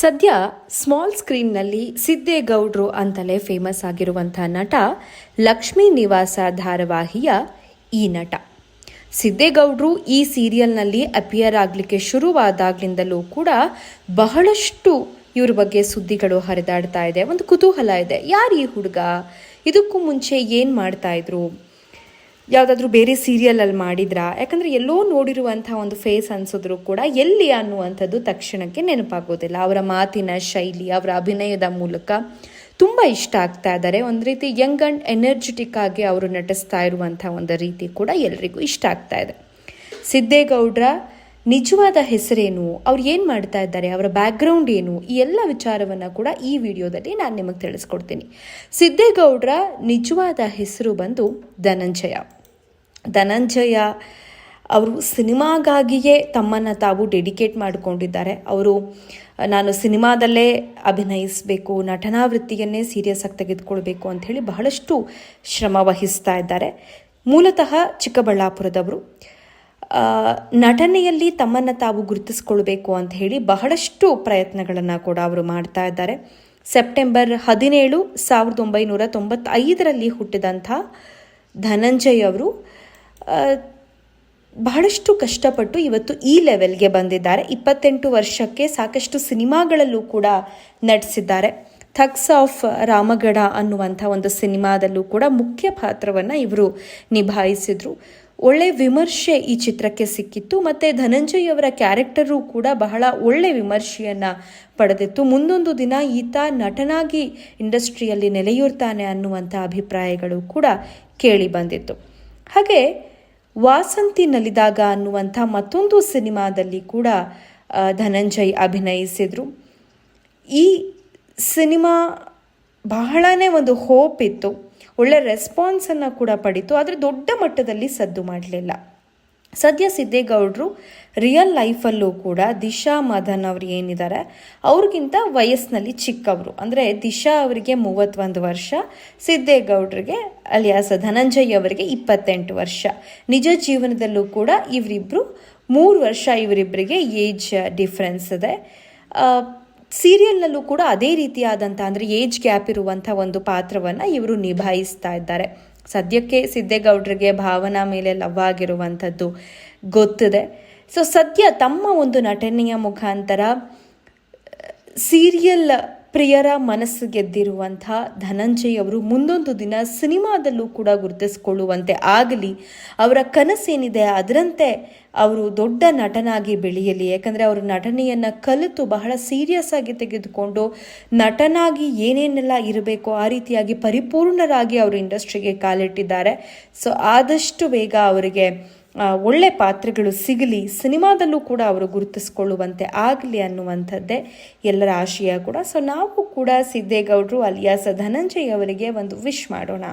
ಸದ್ಯ ಸ್ಮಾಲ್ ಸ್ಕ್ರೀನ್ನಲ್ಲಿ ಸಿದ್ದೇಗೌಡ್ರು ಅಂತಲೇ ಫೇಮಸ್ ಆಗಿರುವಂಥ ನಟ ಲಕ್ಷ್ಮೀ ನಿವಾಸ ಧಾರಾವಾಹಿಯ ಈ ನಟ. ಸಿದ್ದೇಗೌಡ್ರು ಈ ಸೀರಿಯಲ್ನಲ್ಲಿ ಅಪಿಯರ್ ಆಗಲಿಕ್ಕೆ ಶುರುವಾದಾಗ್ಲಿಂದಲೂ ಕೂಡ ಬಹಳಷ್ಟು ಇವ್ರ ಬಗ್ಗೆ ಸುದ್ದಿಗಳು ಹರಿದಾಡ್ತಾ ಇದೆ. ಒಂದು ಕುತೂಹಲ ಇದೆ. ಯಾರು ಈ ಹುಡುಗ? ಇದಕ್ಕೂ ಮುಂಚೆ ಏನು ಮಾಡ್ತಾ ಇದ್ರು? ಯಾವುದಾದ್ರೂ ಬೇರೆ ಸೀರಿಯಲಲ್ಲಿ ಮಾಡಿದ್ರಾ? ಯಾಕಂದರೆ ಎಲ್ಲೋ ನೋಡಿರುವಂಥ ಒಂದು ಫೇಸ್ ಅನಿಸಿದ್ರು ಕೂಡ ಎಲ್ಲಿ ಅನ್ನುವಂಥದ್ದು ತಕ್ಷಣಕ್ಕೆ ನೆನಪಾಗೋದಿಲ್ಲ. ಅವರ ಮಾತಿನ ಶೈಲಿ, ಅವರ ಅಭಿನಯದ ಮೂಲಕ ತುಂಬ ಇಷ್ಟ ಆಗ್ತಾ ಇದ್ದಾರೆ. ಒಂದು ರೀತಿ ಯಂಗ್ ಆ್ಯಂಡ್ ಎನರ್ಜೆಟಿಕ್ ಆಗಿ ಅವರು ನಟಿಸ್ತಾ ಇರುವಂಥ ಒಂದು ರೀತಿ ಕೂಡ ಎಲ್ರಿಗೂ ಇಷ್ಟ ಆಗ್ತಾ ಇದೆ. ಸಿದ್ದೇಗೌಡ್ರ ನಿಜವಾದ ಹೆಸರೇನು, ಅವ್ರು ಏನು ಮಾಡ್ತಾ ಇದ್ದಾರೆ, ಅವರ ಬ್ಯಾಕ್ಗ್ರೌಂಡ್ ಏನು, ಈ ಎಲ್ಲ ವಿಚಾರವನ್ನು ಕೂಡ ಈ ವಿಡಿಯೋದಲ್ಲಿ ನಾನು ನಿಮಗೆ ತಿಳಿಸ್ಕೊಡ್ತೀನಿ. ಸಿದ್ದೇಗೌಡರ ನಿಜವಾದ ಹೆಸರು ಬಂದು ಧನಂಜಯ. ಧನಂಜಯ ಅವರು ಸಿನಿಮಾಗಾಗಿಯೇ ತಮ್ಮನ್ನು ತಾವು ಡೆಡಿಕೇಟ್ ಮಾಡಿಕೊಂಡಿದ್ದಾರೆ. ಅವರು, ನಾನು ಸಿನಿಮಾದಲ್ಲೇ ಅಭಿನಯಿಸಬೇಕು, ನಟನಾ ವೃತ್ತಿಯನ್ನೇ ಸೀರಿಯಸ್ ಆಗಿ ತೆಗೆದುಕೊಳ್ಬೇಕು ಅಂಥೇಳಿ ಹೇಳಿ ಬಹಳಷ್ಟು ಶ್ರಮ ವಹಿಸ್ತಾ ಇದ್ದಾರೆ. ಮೂಲತಃ ಚಿಕ್ಕಬಳ್ಳಾಪುರದವರು. ನಟನೆಯಲ್ಲಿ ತಮ್ಮನ್ನು ತಾವು ಗುರುತಿಸ್ಕೊಳ್ಬೇಕು ಅಂತ ಹೇಳಿ ಬಹಳಷ್ಟು ಪ್ರಯತ್ನಗಳನ್ನು ಕೂಡ ಅವರು ಮಾಡ್ತಾ ಇದ್ದಾರೆ. ಸೆಪ್ಟೆಂಬರ್ ಹದಿನೇಳು ಸಾವಿರದ ಒಂಬೈನೂರ ತೊಂಬತ್ತೈದರಲ್ಲಿ ಹುಟ್ಟಿದಂಥ ಧನಂಜಯ್ ಅವರು ಬಹಳಷ್ಟು ಕಷ್ಟಪಟ್ಟು ಇವತ್ತು ಈ ಲೆವೆಲ್ಗೆ ಬಂದಿದ್ದಾರೆ. ಇಪ್ಪತ್ತೆಂಟು ವರ್ಷಕ್ಕೆ ಸಾಕಷ್ಟು ಸಿನಿಮಾಗಳಲ್ಲೂ ಕೂಡ ನಟಿಸಿದ್ದಾರೆ. ಥಗ್ಸ್ ಆಫ್ ರಾಮಗಢ ಅನ್ನುವಂಥ ಒಂದು ಸಿನಿಮಾದಲ್ಲೂ ಕೂಡ ಮುಖ್ಯ ಪಾತ್ರವನ್ನು ಇವರು ನಿಭಾಯಿಸಿದ್ರು. ಒಳ್ಳೆ ವಿಮರ್ಶೆ ಈ ಚಿತ್ರಕ್ಕೆ ಸಿಕ್ಕಿತ್ತು. ಮತ್ತು ಧನಂಜಯ್ ಅವರ ಕ್ಯಾರೆಕ್ಟರು ಕೂಡ ಬಹಳ ಒಳ್ಳೆ ವಿಮರ್ಶೆಯನ್ನು ಪಡೆದಿತ್ತು. ಮುಂದೊಂದು ದಿನ ಈತ ನಟನಾಗಿ ಇಂಡಸ್ಟ್ರಿಯಲ್ಲಿ ನೆಲೆಯೂರ್ತಾನೆ ಅನ್ನುವಂಥ ಅಭಿಪ್ರಾಯಗಳು ಕೂಡ ಕೇಳಿ ಬಂದಿತ್ತು. ಹಾಗೆ ವಾಸಂತಿ ನಲಿದಾಗ ಅನ್ನುವಂಥ ಮತ್ತೊಂದು ಸಿನಿಮಾದಲ್ಲಿ ಕೂಡ ಧನಂಜಯ್ ಅಭಿನಯಿಸಿದರು. ಈ ಸಿನಿಮಾ ಬಹಳನೇ ಒಂದು ಹೋಪ್ ಇತ್ತು. ಒಳ್ಳೆ ರೆಸ್ಪಾನ್ಸನ್ನು ಕೂಡ ಪಡಿತು. ಆದರೆ ದೊಡ್ಡ ಮಟ್ಟದಲ್ಲಿ ಸದ್ದು ಮಾಡಲಿಲ್ಲ. ಸದ್ಯ ಸಿದ್ದೇಗೌಡರು ರಿಯಲ್ ಲೈಫಲ್ಲೂ ಕೂಡ ದಿಶಾ ಮದನ್ ಅವರು ಏನಿದ್ದಾರೆ ಅವ್ರಿಗಿಂತ ವಯಸ್ಸಿನಲ್ಲಿ ಚಿಕ್ಕವರು. ಅಂದರೆ ದಿಶಾ ಅವರಿಗೆ ಮೂವತ್ತೊಂದು ವರ್ಷ, ಸಿದ್ದೇಗೌಡರಿಗೆ ಅಲಿಯಾಸ ಧನಂಜಯ್ ಅವರಿಗೆ ಇಪ್ಪತ್ತೆಂಟು ವರ್ಷ. ನಿಜ ಜೀವನದಲ್ಲೂ ಕೂಡ ಇವರಿಬ್ಬರು ಮೂರು ವರ್ಷ ಇವರಿಬ್ಬರಿಗೆ ಏಜ್ ಡಿಫ್ರೆನ್ಸ್ ಇದೆ. ಸೀರಿಯಲ್ನಲ್ಲೂ ಕೂಡ ಅದೇ ರೀತಿಯಾದಂಥ ಅಂದರೆ ಏಜ್ ಗ್ಯಾಪ್ ಇರುವಂಥ ಒಂದು ಪಾತ್ರವನ್ನು ಇವರು ನಿಭಾಯಿಸ್ತಾ ಇದ್ದಾರೆ. ಸದ್ಯಕ್ಕೆ ಸಿದ್ದೇಗೌಡರಿಗೆ ಭಾವನಾ ಮೇಲೆ ಲವ್ ಆಗಿರುವಂಥದ್ದು ಗೊತ್ತಿದೆ. ಸೊ ಸದ್ಯ ತಮ್ಮ ಒಂದು ನಟನೆಯ ಮುಖಾಂತರ, ಸೀರಿಯಲ್ ಪ್ರಿಯರ ಮನಸ್ಸು ಗೆದ್ದಿರುವಂಥ ಧನಂಜಯ್ ಅವರು ಮುಂದೊಂದು ದಿನ ಸಿನಿಮಾದಲ್ಲೂ ಕೂಡ ಗುರುತಿಸಿಕೊಳ್ಳುವಂತೆ ಆಗಲಿ, ಅವರ ಕನಸೇನಿದೆ ಅದರಂತೆ ಅವರು ದೊಡ್ಡ ನಟನಾಗಿ ಬೆಳೆಯಲಿ. ಯಾಕಂದರೆ ಅವರು ನಟನೆಯನ್ನು ಕಲಿತು ಬಹಳ ಸೀರಿಯಸ್ ಆಗಿ ತೆಗೆದುಕೊಂಡು ನಟನಾಗಿ ಏನೇನೆಲ್ಲ ಇರಬೇಕು ಆ ರೀತಿಯಾಗಿ ಪರಿಪೂರ್ಣರಾಗಿ ಅವರು ಇಂಡಸ್ಟ್ರಿಗೆ ಕಾಲಿಟ್ಟಿದ್ದಾರೆ. ಸೊ ಆದಷ್ಟು ಬೇಗ ಅವರಿಗೆ ಒಳ್ಳೆ ಪಾತ್ರಗಳು ಸಿಗಲಿ, ಸಿನಿಮಾದಲ್ಲೂ ಕೂಡ ಅವರು ಗುರುತಿಸ್ಕೊಳ್ಳುವಂತೆ ಆಗಲಿ ಅನ್ನುವಂಥದ್ದೇ ಎಲ್ಲರ ಆಶಯ ಕೂಡ. ಸೊ ನಾವು ಕೂಡ ಸಿದ್ದೇಗೌಡರು, ಅಲಿಯಾಸ ಧನಂಜಯ್ ಅವರಿಗೆ ಒಂದು ವಿಶ್ ಮಾಡೋಣ.